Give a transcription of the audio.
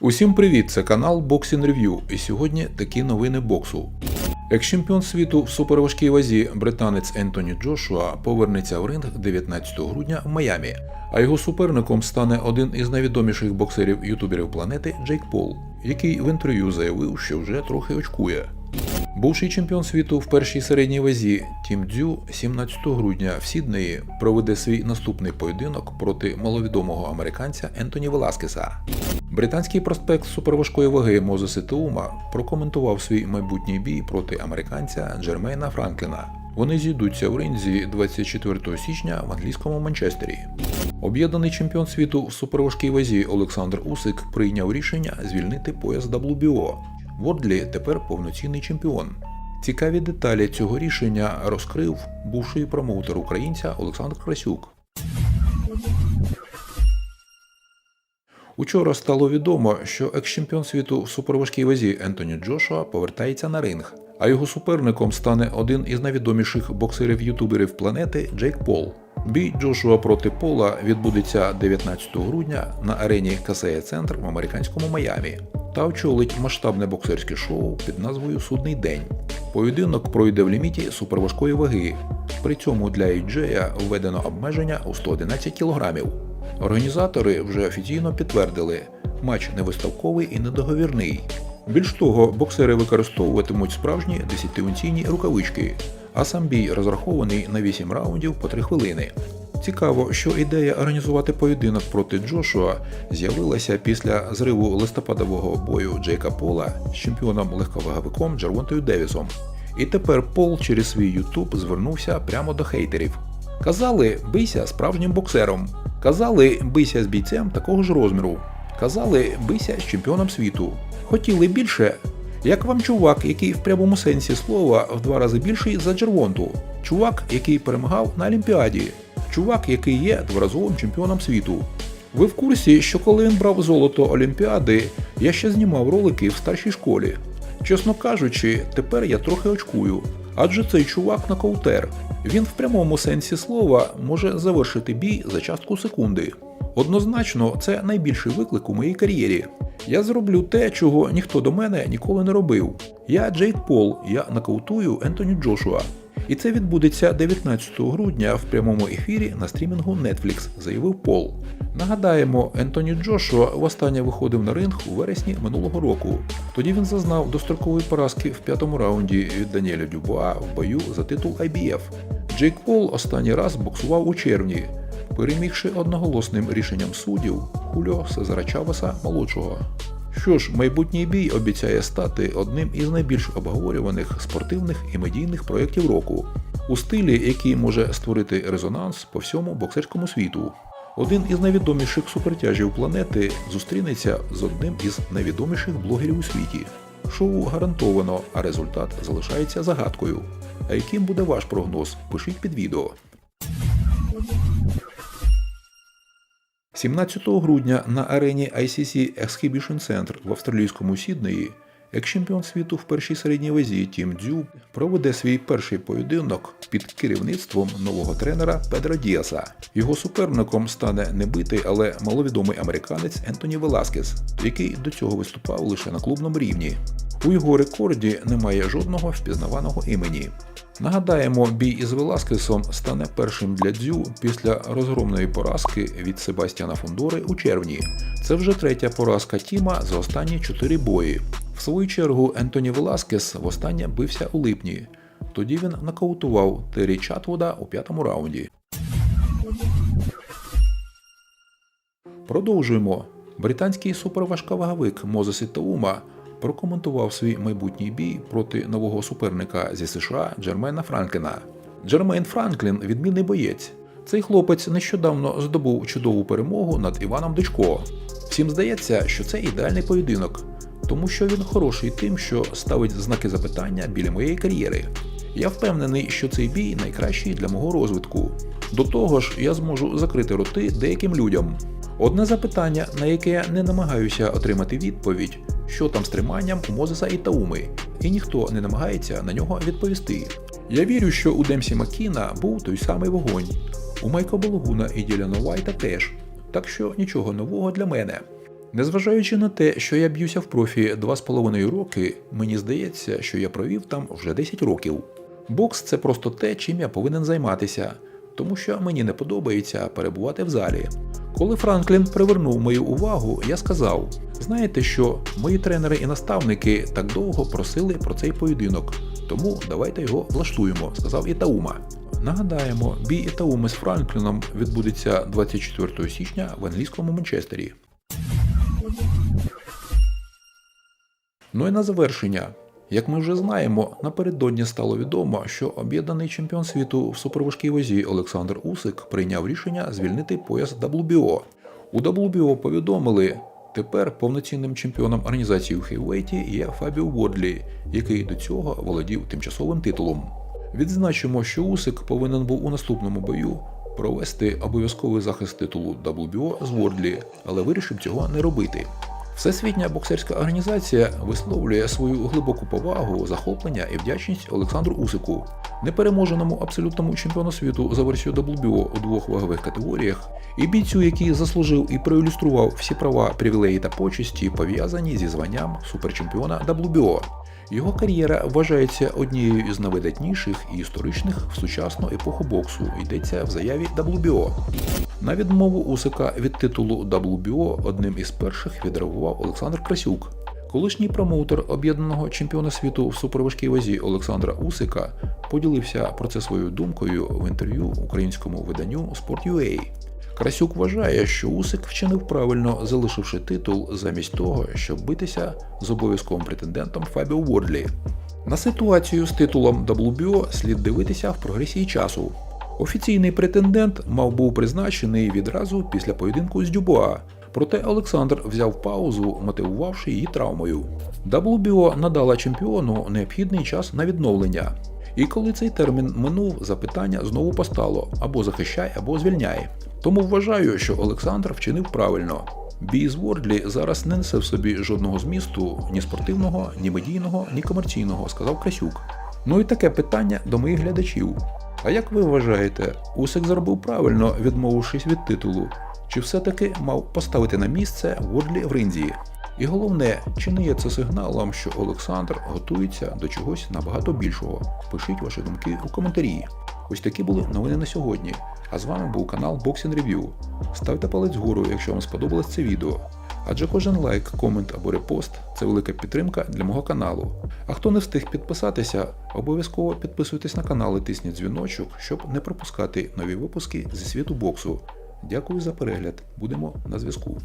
Усім привіт! Це канал Boxing Review, і сьогодні такі новини боксу. Екс-чемпіон світу в суперважкій вазі британець Ентоні Джошуа повернеться в ринг 19 грудня в Майамі, а його суперником стане один із найвідоміших боксерів-ютуберів планети Джейк Пол, який в інтерв'ю заявив, що вже трохи очкує. Бувший чемпіон світу в першій середній вазі Тім Дзю 17 грудня в Сіднеї проведе свій наступний поєдинок проти маловідомого американця Ентоні Веласкеса. Британський проспект суперважкої ваги Мозеси Теума прокоментував свій майбутній бій проти американця Джермейна Франкліна. Вони зійдуться в ринзі 24 січня в англійському Манчестері. Об'єднаний чемпіон світу в суперважкій вазі Олександр Усик прийняв рішення звільнити пояс WBO. Вордлі тепер повноцінний чемпіон. Цікаві деталі цього рішення розкрив бувший промоутер українця Олександр Красюк. Учора стало відомо, що екс-чемпіон світу в суперважкій вазі Ентоні Джошуа повертається на ринг, а його суперником стане один із найвідоміших боксерів-ютуберів планети Джейк Пол. Бій Джошуа проти Пола відбудеться 19 грудня на арені Касея Центр в американському Майамі та очолить масштабне боксерське шоу під назвою Судний день. Поєдинок пройде в ліміті суперважкої ваги. При цьому для Іджея введено обмеження у 111 кілограмів. Організатори вже офіційно підтвердили, матч не виставковий і недоговірний. Більш того, боксери використовуватимуть справжні 10-унційні рукавички, а сам бій розрахований на 8 раундів по 3 хвилини. Цікаво, що ідея організувати поєдинок проти Джошуа з'явилася після зриву листопадового бою Джейка Пола з чемпіоном легковаговиком Джервонтою Девісом. І тепер Пол через свій Ютуб звернувся прямо до хейтерів. Казали, бийся справжнім боксером. Казали, бийся з бійцем такого ж розміру. Казали, бийся з чемпіоном світу. Хотіли більше. Як вам чувак, який в прямому сенсі слова в два рази більший за Джервонту. Чувак, який перемагав на Олімпіаді. Чувак, який є дворазовим чемпіоном світу. Ви в курсі, що коли він брав золото Олімпіади, я ще знімав ролики в старшій школі. Чесно кажучи, тепер я трохи очкую, адже цей чувак нокаутер. Він в прямому сенсі слова може завершити бій за частку секунди. Однозначно, це найбільший виклик у моїй кар'єрі. Я зроблю те, чого ніхто до мене ніколи не робив. Я Джейк Пол, я нокаутую Ентоні Джошуа. І це відбудеться 19 грудня в прямому ефірі на стрімінгу Netflix, заявив Пол. Нагадаємо, Ентоні Джошуа востаннє виходив на ринг у вересні минулого року. Тоді він зазнав дострокової поразки в п'ятому раунді від Даніеля Дюбуа в бою за титул IBF. Джейк Пол останній раз боксував у червні, перемігши одноголосним рішенням суддів Хульо Сезара Чавеса молодшого. Що ж, майбутній бій обіцяє стати одним із найбільш обговорюваних спортивних і медійних проєктів року, у стилі, який може створити резонанс по всьому боксерському світу. Один із найвідоміших супертяжів планети зустрінеться з одним із найвідоміших блогерів у світі. Шоу гарантовано, а результат залишається загадкою. А яким буде ваш прогноз? Пишіть під відео. 17 грудня на арені ICC Exhibition Center в австралійському Сіднеї екс-чемпіон світу в першій середній вазі Тім Дзю проведе свій перший поєдинок під керівництвом нового тренера Педро Діаса. Його суперником стане небитий, але маловідомий американець Ентоні Веласкес, який до цього виступав лише на клубному рівні. У його рекорді немає жодного впізнаваного імені. Нагадаємо, бій із Веласкесом стане першим для дзю після розгромної поразки від Себастьяна Фондори у червні. Це вже третя поразка Тіма за останні чотири бої. В свою чергу Ентоні Веласкес востаннє бився у липні. Тоді він нокаутував Террі Чатвуда у п'ятому раунді. Продовжуємо. Британський суперважковаговик Мозес Ітаума прокоментував свій майбутній бій проти нового суперника зі США Джермена Франкліна. Джермейн Франклін відмінний боєць. Цей хлопець нещодавно здобув чудову перемогу над Іваном Дичко. Всім здається, що це ідеальний поєдинок, тому що він хороший тим, що ставить знаки запитання біля моєї кар'єри. Я впевнений, що цей бій найкращий для мого розвитку. До того ж, я зможу закрити роти деяким людям. Одне запитання, на яке я не намагаюся отримати відповідь, що там з триманням у Мозеса і Тауми, і ніхто не намагається на нього відповісти. Я вірю, що у Демсі Маккіна був той самий вогонь. У Майка Бологуна і Діляна Уайта теж. Так що нічого нового для мене. Незважаючи на те, що я б'юся в профі 2,5 роки, мені здається, що я провів там вже 10 років. Бокс це просто те, чим я повинен займатися, тому що мені не подобається перебувати в залі. Коли Франклін привернув мою увагу, я сказав: знаєте що, мої тренери і наставники так довго просили про цей поєдинок, тому давайте його влаштуємо, сказав Ітаума. Нагадаємо, бій Ітауми з Франкліном відбудеться 24 січня в англійському Манчестері. Ну і на завершення. Як ми вже знаємо, напередодні стало відомо, що об'єднаний чемпіон світу в суперважкій вазі Олександр Усик прийняв рішення звільнити пояс WBO. У WBO повідомили, тепер повноцінним чемпіоном організації у хейвейті є Фабіо Водлі, який до цього володів тимчасовим титулом. Відзначимо, що Усик повинен був у наступному бою провести обов'язковий захист титулу WBO з Водлі, але вирішив цього не робити. Всесвітня боксерська організація висловлює свою глибоку повагу, захоплення і вдячність Олександру Усику, непереможеному абсолютному чемпіону світу за версією WBO у двох вагових категоріях, і бійцю, який заслужив і проілюстрував всі права, привілеї та почесті, пов'язані зі званням суперчемпіона WBO. Його кар'єра вважається однією із найвидатніших і історичних в сучасну епоху боксу. Йдеться в заяві WBO. На відмову Усика від титулу WBO одним із перших відреагував Олександр Красюк. Колишній промоутер об'єднаного чемпіона світу в суперважкій вазі Олександра Усика поділився про це своєю думкою в інтерв'ю українському виданню Sport.ua. Красюк вважає, що Усик вчинив правильно, залишивши титул замість того, щоб битися з обов'язковим претендентом Фабіо Вордлі. На ситуацію з титулом WBO слід дивитися в прогресії часу. Офіційний претендент мав був призначений відразу після поєдинку з Дюбуа. Проте Олександр взяв паузу, мотивувавши її травмою. WBO надала чемпіону необхідний час на відновлення. І коли цей термін минув, запитання знову постало або захищай, або звільняй. Тому вважаю, що Олександр вчинив правильно. Бій з Вордлі зараз не несе в собі жодного змісту ні спортивного, ні медійного, ні комерційного, сказав Красюк. Ну і таке питання до моїх глядачів. А як ви вважаєте, Усик зробив правильно, відмовившись від титулу? Чи все-таки мав поставити на місце Вордлі в ринзі? І головне, чи не є це сигналом, що Олександр готується до чогось набагато більшого? Пишіть ваші думки у коментарі. Ось такі були новини на сьогодні. А з вами був канал Boxing Review. Ставте палець вгору, якщо вам сподобалось це відео. Адже кожен лайк, комент або репост це велика підтримка для мого каналу. А хто не встиг підписатися, обов'язково підписуйтесь на канал і тисніть дзвіночок, щоб не пропускати нові випуски зі світу боксу. Дякую за перегляд. Будемо на зв'язку.